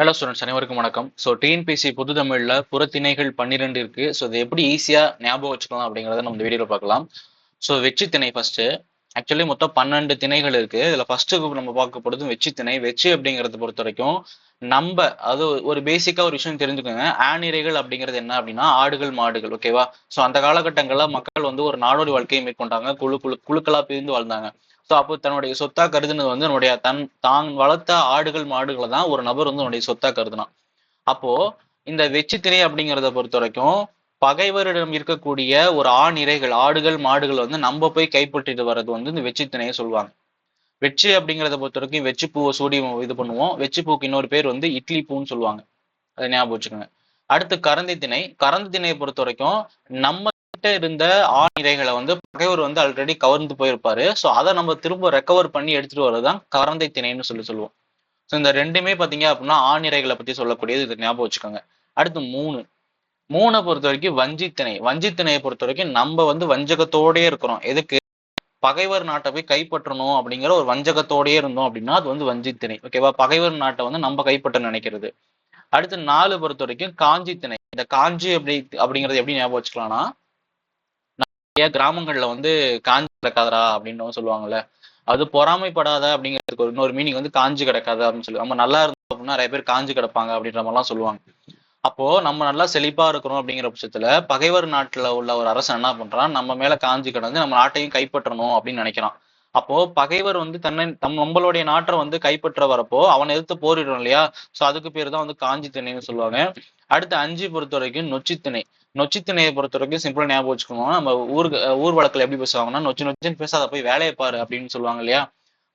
Hello students அனைவருக்கும் வணக்கம். So TNPSC புது தமிழில் புறத்திணைகள் பன்னிரெண்டு இருக்கு. ஸோ இதை எப்படி ஈஸியாக ஞாபகம் வச்சுக்கலாம் அப்படிங்கிறத நம்ம இந்த வீடியோவில் பார்க்கலாம். ஸோ வெற்றி திணை ஃபர்ஸ்ட் ஆக்சுவலி மொத்தம் பன்னெண்டு திணைகள் இருக்கு. இதில் ஃபர்ஸ்ட்டு நம்ம பார்க்க போகிறது வெற்றி திணை. வெற்றி அப்படிங்கிறத பொறுத்த வரைக்கும் நம்ம அது ஒரு பேசிக்காக ஒரு விஷயம் தெரிஞ்சுக்கோங்க. ஆணிரைகள் அப்படிங்கிறது என்ன அப்படின்னா ஆடுகள் மாடுகள் ஓகேவா ஸோ அந்த காலகட்டங்களில் மக்கள் வந்து ஒரு நாடோடி வாழ்க்கையை மேற்கொண்டாங்க. குழு குழு குழுக்களாக பிரிந்து வாழ்ந்தாங்க. ஸோ அப்போ தன்னுடைய சொத்தா கருதுனது வந்து நம்முடைய தன் தான் வளர்த்த ஆடுகள் மாடுகளை தான் ஒரு நபர் வந்து தன்னுடைய சொத்தா கருதுனான். அப்போ இந்த வெச்சு திணை அப்படிங்கிறத பொறுத்த வரைக்கும் பகைவரிடம் இருக்கக்கூடிய ஒரு ஆண் இறைகள் ஆடுகள் மாடுகள் வந்து நம்ம போய் கைப்பற்றிட்டு வர்றது வந்து இந்த வெச்சு திணையை சொல்லுவாங்க. வெச்சு அப்படிங்கிறத பொறுத்த வரைக்கும் வெச்சு பூவை சூடி இது பண்ணுவோம். வெச்சு பூக்கு இன்னொரு பேர் வந்து இட்லி பூன்னு சொல்லுவாங்க. அதை ஞாபகம் வச்சுக்கோங்க. அடுத்து கரந்தி திணை. கரந்தி திணையை பொறுத்த வரைக்கும் நம்ம கிட்ட இருந்த ஆணிரைகளை வந்து பகைவர் வந்து ஆல்ரெடி கவர்ந்து போயிருப்பாரு. ஸோ அதை நம்ம திரும்ப ரெக்கவர் பண்ணி எடுத்துட்டு வரதுதான் கரந்தை திணைன்னு சொல்லி சொல்லுவோம். ஸோ இந்த ரெண்டுமே பார்த்தீங்க அப்படின்னா ஆணிரைகளை பத்தி சொல்லக்கூடியது இது ஞாபகம் வச்சுக்கோங்க. அடுத்து மூணு. மூணை பொறுத்த வரைக்கும் வஞ்சித்திணை வஞ்சித்திணையை பொறுத்த வரைக்கும் நம்ம வந்து வஞ்சகத்தோடயே இருக்கிறோம். எதுக்கு? பகைவர் நாட்டை போய் கைப்பற்றணும் அப்படிங்கிற ஒரு வஞ்சகத்தோடயே இருந்தோம் அப்படின்னா அது வந்து வஞ்சித்திணை ஓகேவா பகைவர் நாட்டை வந்து நம்ம கைப்பற்ற நினைக்கிறது. அடுத்து நாலு பொறுத்த வரைக்கும் காஞ்சி திணை. இந்த காஞ்சி அப்படி அப்படிங்கிறது எப்படி ஞாபகம் வச்சுக்கலாம்னா நிறைய கிராமங்கள்ல வந்து காஞ்சி கிடக்காதரா அப்படின்னு சொல்லுவாங்கல்ல. அது பொறாமைப்படாத அப்படிங்கிறதுக்கு ஒரு இன்னொரு மீனிங் வந்து காஞ்சி கிடக்காத அப்படின்னு சொல்லி நம்ம நல்லா இருந்தோம் அப்படின்னா நிறைய பேர் காஞ்சி கிடப்பாங்க அப்படின்ற மாதிரிலாம் சொல்லுவாங்க. அப்போ நம்ம நல்லா செழிப்பா இருக்கிறோம் அப்படிங்கிற பட்சத்துல பகைவர் நாட்டுல உள்ள ஒரு அரசன் என்ன பண்றான்? நம்ம மேல காஞ்சி கிடந்து நம்ம நாட்டையும் கைப்பற்றணும் அப்படின்னு நினைக்கிறான். அப்போ பகைவர் வந்து தன்னை தம் நம்மளுடைய நாட்டை வந்து கைப்பற்ற வரப்போ அவனை எதிர்த்து போரிடுறோம் இல்லையா? சோ அதுக்கு பேர் தான் வந்து காஞ்சி திணைன்னு சொல்லுவாங்க. அடுத்து அஞ்சு பொறுத்த வரைக்கும் நொச்சித்திணை. நொச்சித்திணையை பொறுத்த வரைக்கும் சிம்பிளா ஞாபகம் வச்சுக்கணும் நம்ம ஊருக்கு ஊர் வழக்கில் எப்படி பேசுவாங்கன்னா நொச்சி நொச்சின்னு பேசாத போய் வேலையை பாரு அப்படின்னு சொல்லுவாங்க இல்லையா?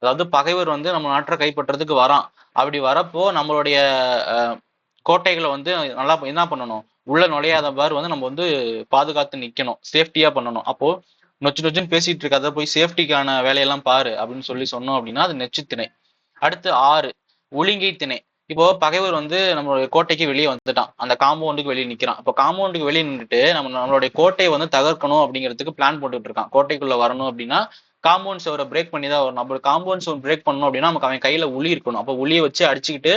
அதாவது பகைவர் வந்து நம்ம நாட்டை கைப்பற்றதுக்கு வரான். அப்படி வரப்போ நம்மளுடைய கோட்டைகளை வந்து நல்லா என்ன பண்ணணும்? உள்ள நுழையாத பார் வந்து நம்ம வந்து பாதுகாத்து நிக்கணும். சேஃப்டியா பண்ணணும். அப்போ நொச்சு நொச்சுன்னு பேசிட்டு இருக்காத போய் சேஃப்டிக்கான வேலையெல்லாம் பாரு அப்படின்னு சொல்லி சொன்னோம் அப்படின்னா அது நெச்சு திணை அடுத்து ஆறு ஒழுங்கை திணை இப்போ பகைவர் வந்து நம்மளுடைய கோட்டைக்கு வெளியே வந்துட்டான். அந்த காம்பவுண்டுக்கு வெளியே நிக்கிறான். இப்போ காம்பவுண்டுக்கு வெளியே நின்றுட்டு நம்ம நம்மளுடைய கோட்டையை வந்து தகர்க்கணும் அப்படிங்கிறதுக்கு பிளான் போட்டுட்டு இருக்கான். கோட்டைக்குள்ள வரணும் அப்படின்னா காம்பவுண்ட் சவரை பிரேக் பண்ணி தான் வரணும். அப்படி காம்பவுண்ட் சவர் பிரேக் பண்ணணும் அப்படின்னா நமக்கு அவன் கையில உளி இருக்கணும். அப்போ உளியை வச்சு அடிச்சுக்கிட்டு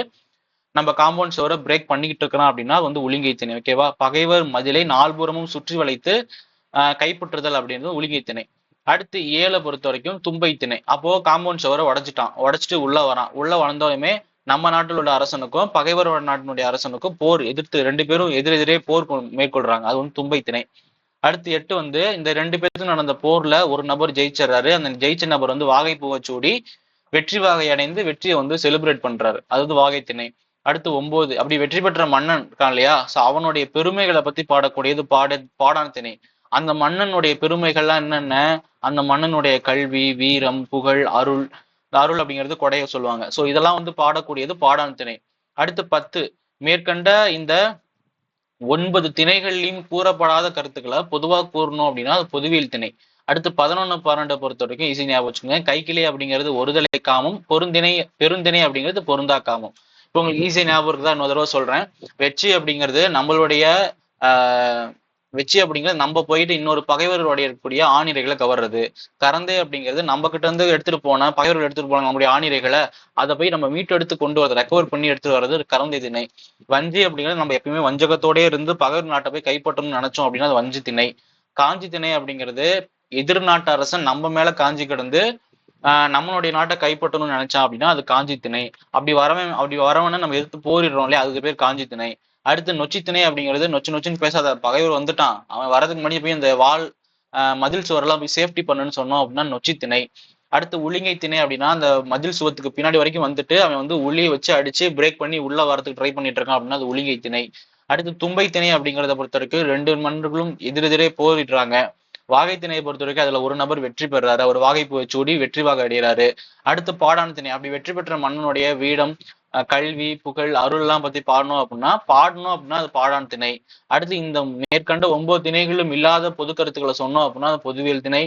நம்ம காம்பவுண்ட் சவரை பிரேக் பண்ணிக்கிட்டு இருக்கிறோம் அப்படின்னா வந்து ஒழுங்கை திணை ஓகேவா பகைவர் மதிலை நால்புறமும் சுற்றி வளைத்து கைப்பற்றுதல் அப்படின்றது ஒழுங்கை திணை அடுத்து ஏழை பொறுத்த வரைக்கும் தும்பை திணை அப்போ காம்பவுண்ட் சவரை உடச்சிட்டான். உடச்சிட்டு உள்ள வரான். உள்ள வளர்ந்தோயுமே நம்ம நாட்டில் உள்ள அரசனுக்கும் பகைவர் நாட்டினுடைய அரசனுக்கும் போர் எதிர்த்து ரெண்டு பேரும் எதிரெதிரே போர் மேற்கொள்றாங்க. அது வந்து தும்பை திணை. அடுத்து எட்டு வந்து இந்த ரெண்டு பேருக்கும் நடந்த போர்ல ஒரு நபர் ஜெயிச்சிடறாரு. அந்த ஜெயிச்ச நபர் வந்து வாகை பூவை சூடி வெற்றி வாகை அடைந்து வெற்றியை வந்து செலிப்ரேட் பண்றாரு. அது வாகை திணை. அடுத்து ஒன்பது அப்படி வெற்றி பெற்ற மன்னன் இருக்கான் இல்லையா? சோ அவனுடைய பெருமைகளை பத்தி பாடக்கூடியது பாட பாடான திணை. அந்த மன்னனுடைய பெருமைகள்லாம் என்னென்ன? அந்த மன்னனுடைய கல்வி வீரம் புகழ் அருள் அருள் அப்படிங்கிறது கொடைய சொல்லுவாங்க. ஸோ இதெல்லாம் வந்து பாடக்கூடியது பாடான் திணை. அடுத்து பத்து மேற்கண்ட இந்த ஒன்பது திணைகளிலும் கூறப்படாத கருத்துக்களை பொதுவாக கூறணும் அப்படின்னா அது பொதுவியல் திணை. அடுத்து பதினொன்னு பன்னெண்டை பொறுத்த வரைக்கும் ஈஸி ஞாபகம் வச்சுக்கோங்க. கைக்கிளை அப்படிங்கிறது ஒருதலை காமம் பொருந்திணை பெருந்திணை அப்படிங்கிறது பொருந்தா காமம். இப்போ உங்களுக்கு ஈஸியா ஞாபகம் இருக்குதா? இன்னொரு தடவை சொல்றேன். வெற்றி அப்படிங்கிறது நம்மளுடைய வெச்சி அப்படிங்கிறது நம்ம போயிட்டு இன்னொரு பகைவர்களுடைய இருக்கக்கூடிய ஆணிரைகளை கவர்றது. கரந்தை அப்படிங்கிறது நம்ம கிட்ட இருந்து எடுத்துட்டு போன பகைவர்கள் எடுத்துட்டு போன நம்முடைய ஆணிரைகளை அதை போய் நம்ம மீட்டு எடுத்து கொண்டு வரது ரெக்கவர் பண்ணி எடுத்துட்டு வர்றது கரந்தை திணை. வஞ்சி அப்படிங்கிறது நம்ம எப்பயுமே வஞ்சகத்தோடய இருந்து பகைவர் நாட்டை போய் கைப்பற்றணும்னு நினைச்சோம் அப்படின்னா அது வஞ்சி திணை. காஞ்சி திணை அப்படிங்கிறது எதிர் நாட்டு அரசன் நம்ம மேல காஞ்சி கிடந்து நம்மளுடைய நாட்டை கைப்பற்றணும்னு நினைச்சான் அப்படின்னா அது காஞ்சி திணை. அப்படி வரவன் அப்படி வரவன நம்ம எதிர்த்து போரிடுறோம் இல்லையா அதுக்கு பேர் காஞ்சி திணை. அடுத்து நொச்சி திணை அப்படிங்கிறது நொச்சு நொச்சுன்னு பேசாத பகைவர் வந்துட்டான். அவன் வரதுக்கு முன்னாடி போய் இந்த வால் மதில் சுவரெல்லாம் போய் சேஃப்டி பண்ணுன்னு சொன்னோம் அப்படின்னா நொச்சி திணை. அடுத்து உளிங்கை திணை அப்படின்னா அந்த மதில் சுவத்துக்கு பின்னாடி வரைக்கும் வந்துட்டு அவன் வந்து உளியை வச்சு அடிச்சு பிரேக் பண்ணி உள்ள வரதுக்கு ட்ரை பண்ணிட்டு இருக்கான் அப்படின்னா அது உளிங்கை திணை. அடுத்து தும்பை திணை அப்படிங்கிறத பொறுத்த வரைக்கும் ரெண்டு மன்னர்களும் எதிரெதிரே போரிடுறாங்க. வாகை திணையை பொறுத்த வரைக்கும் அதுல ஒரு நபர் வெற்றி பெறாரு அவர் வாகைப்பூவை சூடி வெற்றி வாக அடைகிறாரு. அடுத்து பாடான திணை அப்படி வெற்றி பெற்ற மன்னனுடைய வீடம் கல்வி புகழ் அருள் எல்லாம் பத்தி பாடணும் அப்படின்னா பாடணும் அப்படின்னா அது பாடான் திணை அடுத்து இந்த மேற்கண்ட ஒன்பது திணைகளும் இல்லாத பொது கருத்துக்களை சொன்னோம் அப்படின்னா அது பொதுவியல் திணை.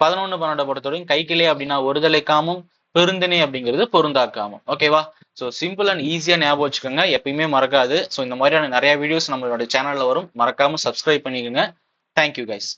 பதினொன்னு பன்னெண்டை பொறுத்தவரைக்கும் கைக்கிளை அப்படின்னா ஒருதலை காமம் பெருந்திணை அப்படிங்கிறது பொருந்தாக்காமம் ஓகேவா ஸோ சிம்பிள் அண்ட் ஈஸியா ஞாபகம் வச்சுக்கோங்க. எப்பயுமே மறக்காது. ஸோ இந்த மாதிரியான நிறைய வீடியோஸ் நம்மளோட சேனல்ல வரும். மறக்காம சப்ஸ்கிரைப் பண்ணிக்கோங்க. Thank you guys